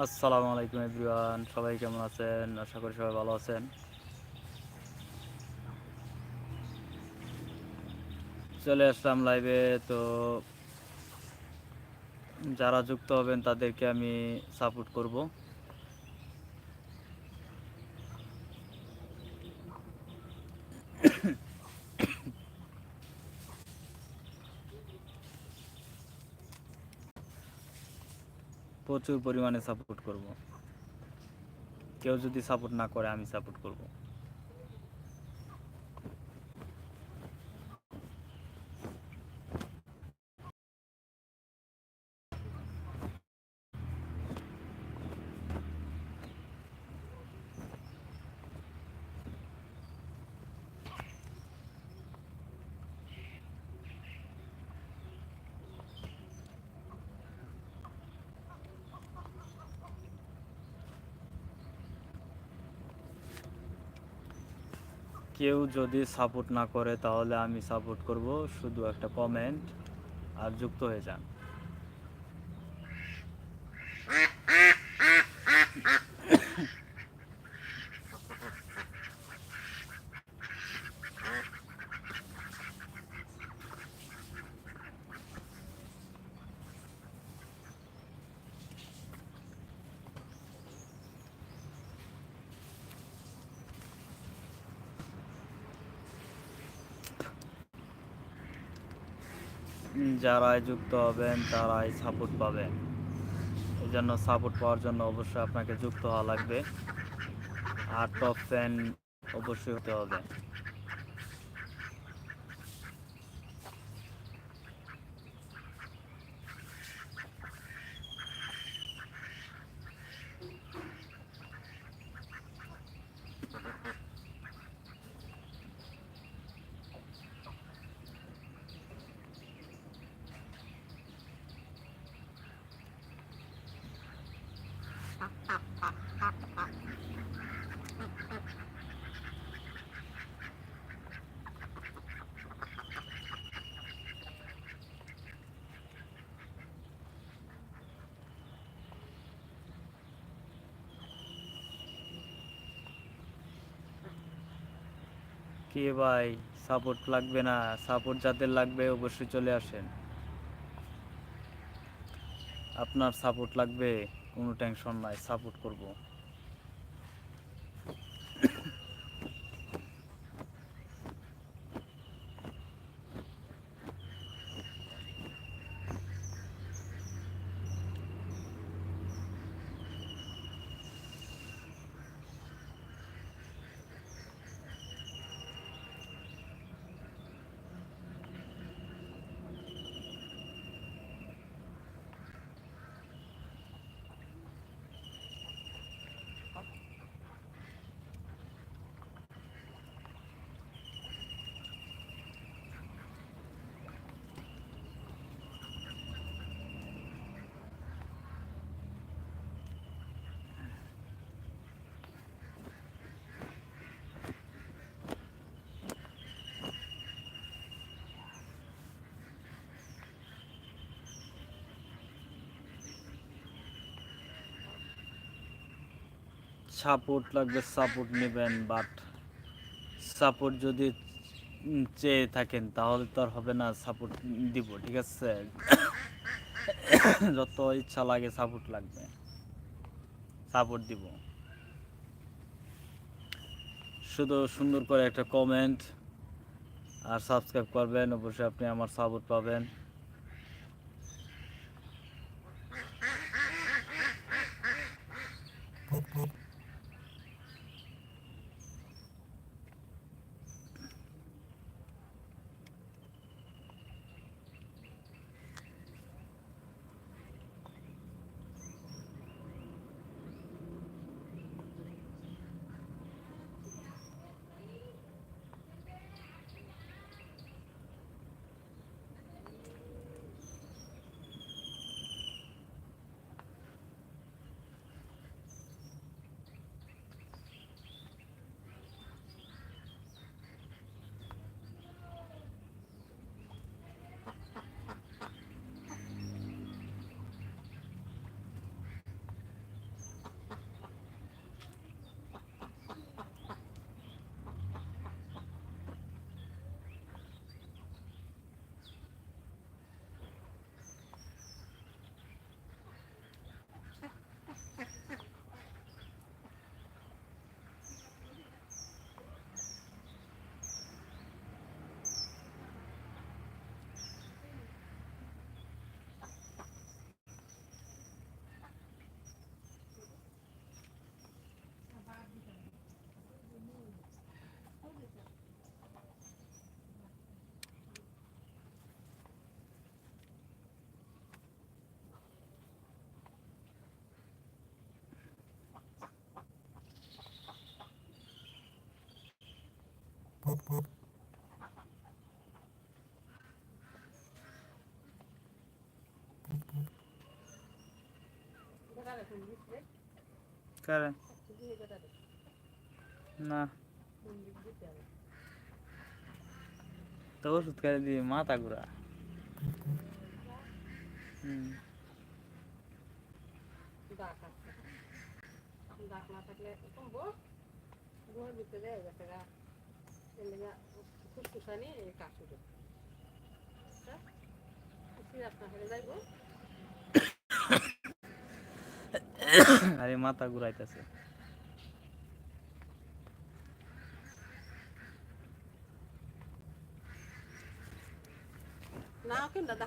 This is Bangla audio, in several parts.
আসসালামু আলাইকুম এভরিওয়ান, সবাই কেমন আছেন? আশা করি সবাই ভালো আছেন। চলে আসলাম লাইভে তো যারা যুক্ত হবেন তাদেরকে আমি সাপোর্ট করব। প্রচুর পরিমাণে সাপোর্ট করব। কেউ যদি সাপোর্ট না করে আমি সাপোর্ট করব। কেউ যদি সাপোর্ট না করে তাহলে আমি সাপোর্ট করব। শুধু একটা কমেন্ট আর যুক্ত হয়ে যান। যারাই যুক্ত হবেন, তারাই সাপোর্ট পাবেন। এই জন্য সাপোর্ট পাওয়ার জন্য অবশ্যই আপনাকে যুক্ত হওয়া লাগবে। আর টপ ফ্যান অবশ্যই হতে হবে। কি ভাই সাপোর্ট লাগবে না সাপোর্ট যাদের লাগবে অবশ্যই চলে আসেন। আপনার সাপোর্ট লাগবে। কোনো টেনশন নাই সাপোর্ট করব। সাপোর্ট লাগবে সাপোর্ট নেবেন বাট সাপোর্ট যদি চেয়ে থাকেন, তাহলে তো আর হবে না সাপোর্ট দিব, ঠিক আছে? যত ইচ্ছা লাগে সাপোর্ট লাগবে। সাপোর্ট দিব। শুধু সুন্দর করে একটা কমেন্ট আর সাবস্ক্রাইব করবেন, অবশ্যই আপনি আমার সাপোর্ট পাবেন। কারে না। তো ওষুধ খাই দিয়ে মাথা ঘুরা। হুম। দাগ না থাকলে কমবো গুহার ভিতরে গেছে গা। ফুসফুসানি যাইবো? আরে মাথা ঘুরাইতেছে।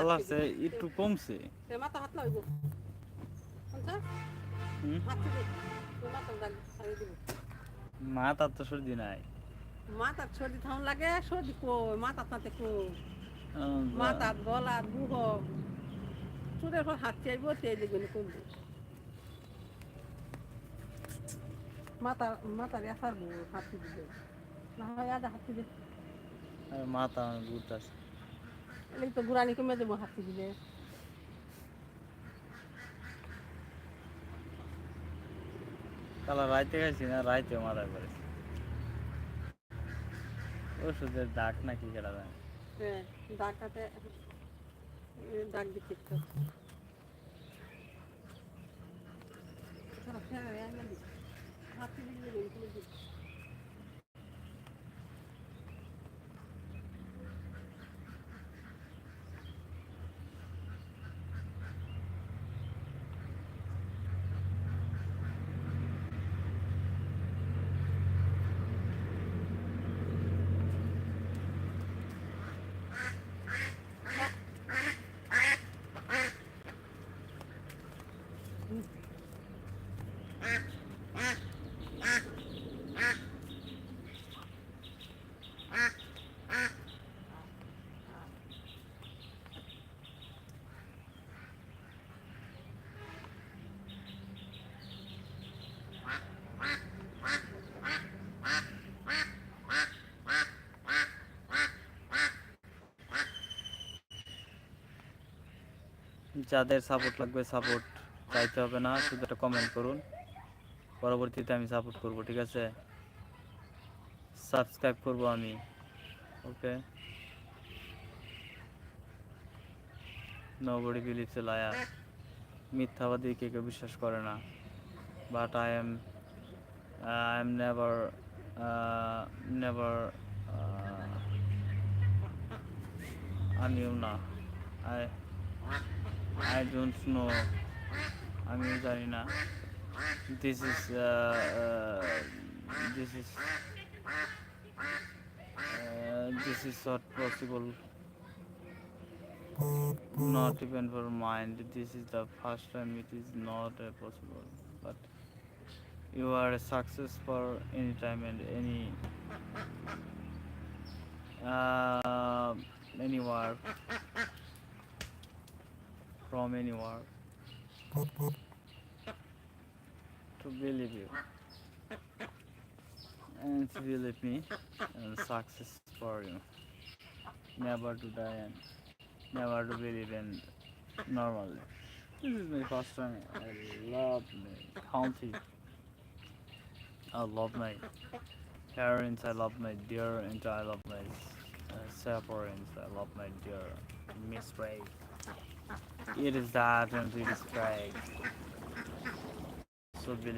আল্লাহ সে একটু কমছে। মাথা হাত মাথা তো সর্দি নাই। মাথার সর্দি থাউন লাগে সর্দি কই? মাথা তাতে কই? মাথা গলা বুহ চুলের পর হাত চাইব তেল দিগুলো কমবে মাথা মাথার এসার হাত দিবে না হয় আদা হাত দিবে মাথা ঘুরতেছে এই তো গুড়ানি কমে দেবো হাত দিলে। তাহলে রাইতে খাইছি না রাইতে মাথা করেছি? ওষুধের দাগ নাকি কেটা যায় হ্যাঁ দাগটাতে দাগ বিক্রি তো হ্যাঁ, হ্যাঁ, হ্যাঁ, দিচ্ছি। হাত দিলে দিবে, এগুলো দিবে। যাদের সাপোর্ট লাগবে সাপোর্ট চাইতে হবে না, শুধু একটা কমেন্ট করুন। পরবর্তীতে আমি সাপোর্ট করব, ঠিক আছে? সাবস্ক্রাইব করব আমি okay nobody believes a liar মিথ্যাবাদী কে কেউ বিশ্বাস করে না। But I am I am never never আমিও না। I I don't know. আমিও জানি না this is this is this is not possible not even for mind this is the first time it is not uh, possible but you are a success for any time and any uh, anywhere from anywhere to believe you. And to believe me and success for you. Never to die and never to believe in normally. This is my first time. I love my country. I love my parents. I love my dear and i love my uh, i love my dear. Miss ray it is that and it is Craig. So believe